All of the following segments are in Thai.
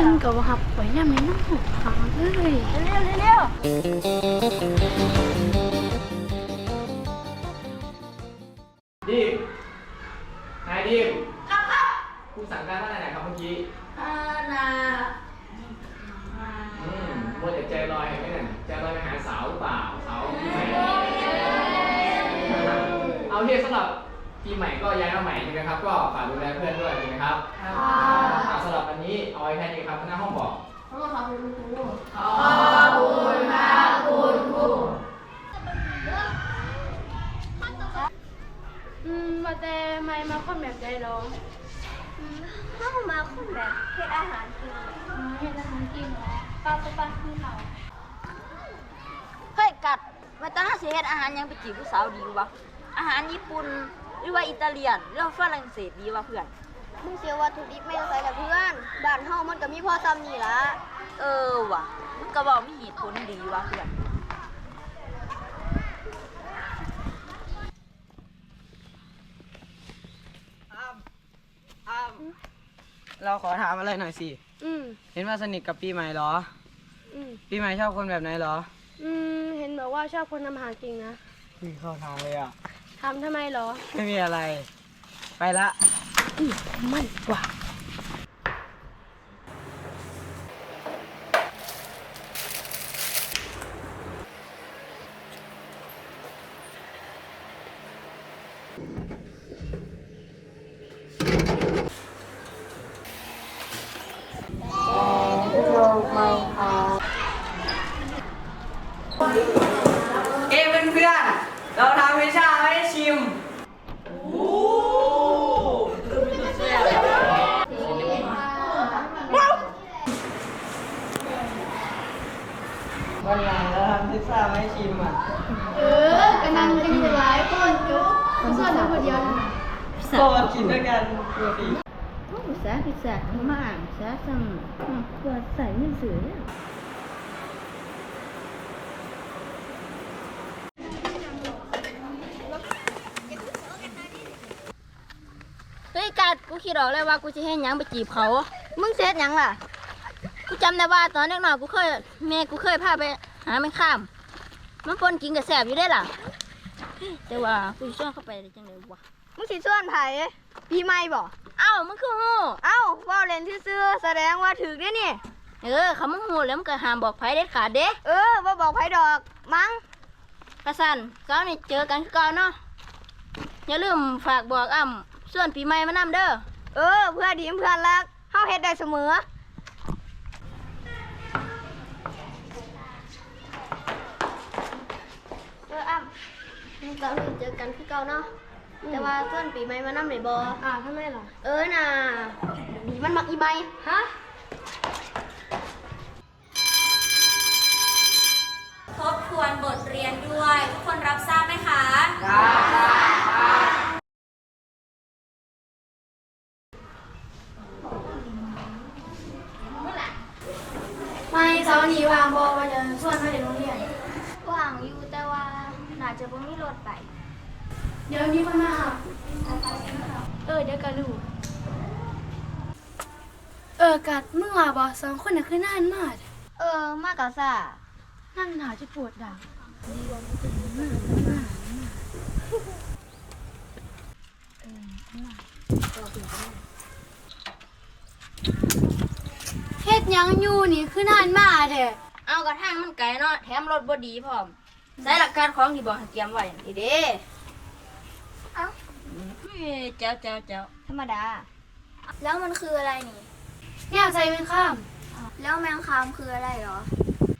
มัเลยนก็ว่าหับไปยังไม่น้องหาเลยเร็วเร็วดิมนายดิมครับครับคุณสั่งการว่าอะไรนะครับเมื่อกี้อ่านาอืมมัวแต่ใจลอยเห็นไหมเนี่ยใจลอยไปหาสาวหรือเปล่าสาวปีใหม่เอาเทียสำหรับ ปีใหม่ก็ย้ายมาใหม่ใช่ไหมครับ ก็ฝากดูแลเพื่อนด้วยใช่ไหมครับอ่าสำหรับวันนี้เอาไว้แค่นี้ครับหน้าห้องบอกขอบคุณครับคุณครูอืมว่าแต่ไม่มาคนแบบใจร้องเข้ามาคนแบบเฮ็ดอาหารกินอืมเฮ็ดอาหารกินเหรอป้าป้าป้าคือเขาเฮ้ยกัดมาตาเสียเฮ็ดอาหารยังไปจีบผู้สาวดีวะอาหารญี่ปุ่น หรือว่าอิตาเลียนหรือว่าฝรั่งเศสดีวะเพื่อน มึงเสียวัตถุดิบไม่ต้องใส่ละเพื่อนบ้านเฮามันก็มีพอซ้ำนี่ล่ะเออว่ะมันก็บอกมีเหตุผลดีวะเพื่อนเราขอถามอะไรหน่อยสิ อืมเห็นว่าสนิทกับปีใหม่เหรอ อืมปีใหม่ชอบคนแบบไหนเหรอ อืมเห็นบอกว่าชอบคนทำอาหารจริงนะพี่เข้าทางเลยอะ ทำทำไมเหรอ ไม่มีอะไร ไปละไม่กว่าเอ้เพื่อนเพื่อนๆเราทำวิชาให้ชิม วันหลังเราทำพิซซ่าให้ชิมอะเออกำลังกันอยู่หลายคนจุ๊บคุณส่วนเราคนเดียวนะก็มากินด้วยกันดูสิภาษาภาษาของมากภาษาสั่งกว่าใส่เงินสือเนี่ยเฮ้ยกัดกูคิดออกเลยว่ากูจะให้หยังไปจีบเขา มึงเฮ็ดหยังล่ะ กูจำได้ว่าตอนเด็กน้อยกูเคยแม่กูเคยพาไป หาไม่ข้าม มันปนกินกับแสบอยู่ได้ล่ะแต่ว่ากูจะชวนเข้าไปได้จังเลยวะมึงสิส่วนไผปีใหม่บ่เอ้ามันคือหูเอ้าเว้าเล่นซื่อๆแสดงว่าถึกเด้นี่ เออเขามึงหูแล้วมันก็ห้ามบอกไผเด็ดขาดเด้ เออบ่บอกไผดอกมั้งกระสันเช้านี่เจอกันคือเก่อนเนาะอย่าลืมฝากบอกอ้ำส่วนปีใหม่มานำเด้อ เออ เพื่อดีเพื่อนรักเฮาเฮ็ดได้เสมอเอำนี่ก็คือเจอกันคือเก่าเนาะแต่ว่าส่วนปีใหม่มานำได้บ่อ่าทำไมเหรอเออน่ะนี่มันมักอีใบฮะทบทวนบทเรียนด้วย ทุกคนรับทราบไหมคะไม่เสาร์นี้วางบอว่าจะส่วนมาเด็กโรงเรียน ว่างอยู่แต่ว่า น่าจะบ่มีรถไป เดี๋ยวนี้คนมาหาเออเดี๋ยวกันลูกเออกัดเมื่อวาบอสองคนน่ะคือนานมากเออ มากกะซ่านั่งหนาวจะปวดดังเฮ็ดหยังอยู่นี่คือนานมากแท้เอากระทั่งมันไกลเนาะแถมรถบ่ดีพร้อม ใส่หลักการของที่บอกให้เตรียมไว้นี่เด้เอ้า เฮ้ยเจ้าเจ้าเจ้าธรรมดา แล้วมันคืออะไรนี่เนี่ยใส่เป็นข้าม แล้วแมงคามคืออะไรเหรอ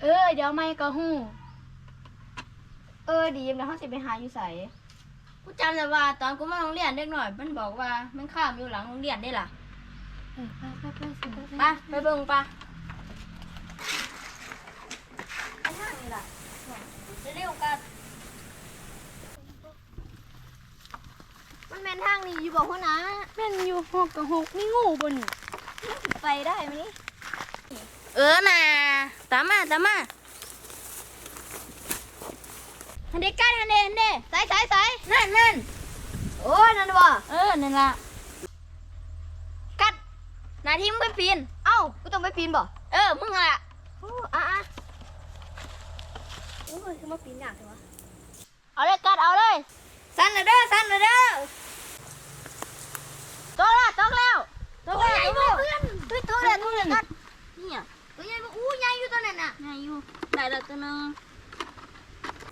เออ เดี๋ยวไม่ก็หู้เออดีมแล้วเขาสิไปหาอยู่ใสกูจำได้ว่าตอนกูมาโรงเรียนเด็กหน่อย มันบอกว่ามันข้ามอยู่หลังโรงเรียนได้ล่ะเออไปไปไปสิไปไปไปไปเบิ่งปะ เร็วๆกันมันเป็นทางนี้อยู่บอกพ่อนะแม่นอยู่หกกับหกนี่งูบนนี่ไปได้ไหมนี่เออน่ะตามมาตามมาฮันเดกันฮันเดฮันเดใส่ใส่ใส่นั่นนั่นโอ้ยนั่นบ่เออนั่นล่ะกัดนาทีมึงไปปีนเอ้ากูต้องไปปีนบ่เออมึงอะโอ้อะอะ โอ้ยคือมาปีนยากจังวะเอาเลยกัดเอาเลยสั้นเลยเด้อสั้นเลยเด้อตกแล้วตกแล้วตกแล้วตกแล้วเพื่อนเฮ้ยตัวอะไรตัวอะไรกัดเนี่ยตัวใหญ่บ่อู้ใหญ่อยู่ตัวนั้นน่ะไงอยู่ได้แล้วตัวหนึง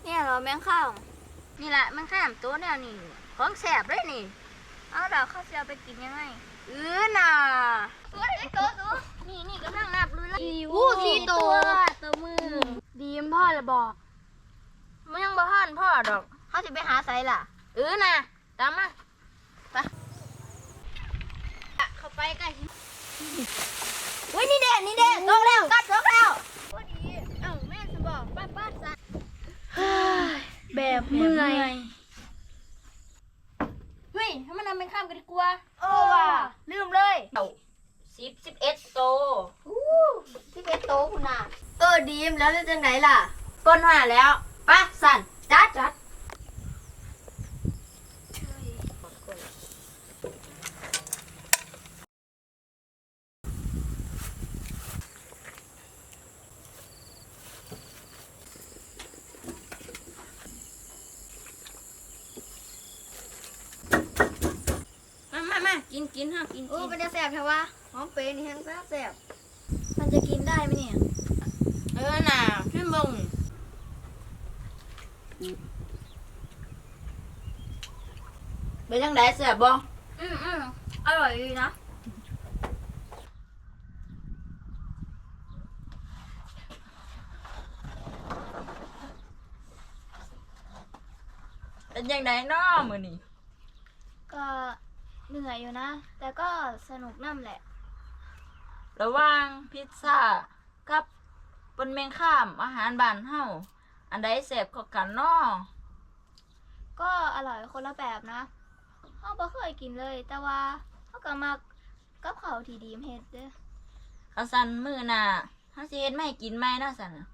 เนี่ยเหรอแมงข้าวนี่แหละมันข้ามตัวเนี่ยนี่ของแสบเลยนี่เอาดอกเขาจะเอาไปกินยังไงเออน่ะตัวเล็กตัวตัวนี่นี่กำลังนับรู้แล้วอู้สี่ตัว ตัวมือ ดีมพ่อละบอก มันยังบ่ทันพ่อ ดอกเขาสิไปหาไสล่ะเออน่ะตามมาไปเข้าไปใกล้อุ้ยนี่เด่นนี่เด่นตกแล้วกัดตกแล้วพอดีเอ้าแม่จะบอกป้าป้าสันแบบเมื่อยเฮ้ยให้มันนำเป็นข้ามกันดีกว่าโอ้ว่ะลืมเลยสิบสิบเอ็ดโตอู้ที่เป็นโตคุณน่ะเออดีมแล้วจะจังไหนล่ะก้นมาแล้วไปะสั่น จัดจัดมามามากินกินฮะกินโอ้กินมันจะแสบใช่ปะหอมเปรย์นี่แห้งแสบแสบมันจะกินได้ไหมเนี่ย เออน่ะขึ้นบง เป็นยังไงเสียบบ่อืมอืมอร่อยดีนะเป็นยังไงน้อมือนี่ก็เหนื่อยอยู่นะ แต่ก็สนุกน้ำแหละ ระหว่างพิซซ่ากับปนแมงข้ามอาหารบ้านเฮา อันใดแซ่บกว่ากันนอก็อร่อยคนละแบบนะเขาบ่เคยกินเลย แต่ว่าเขาก็มักกับเขาวที่ดีมเฮ็ดเด้อข้าสันมือน่ะเขาสิเฮ็ดมาให้กินไหมเนาะสันน่ะ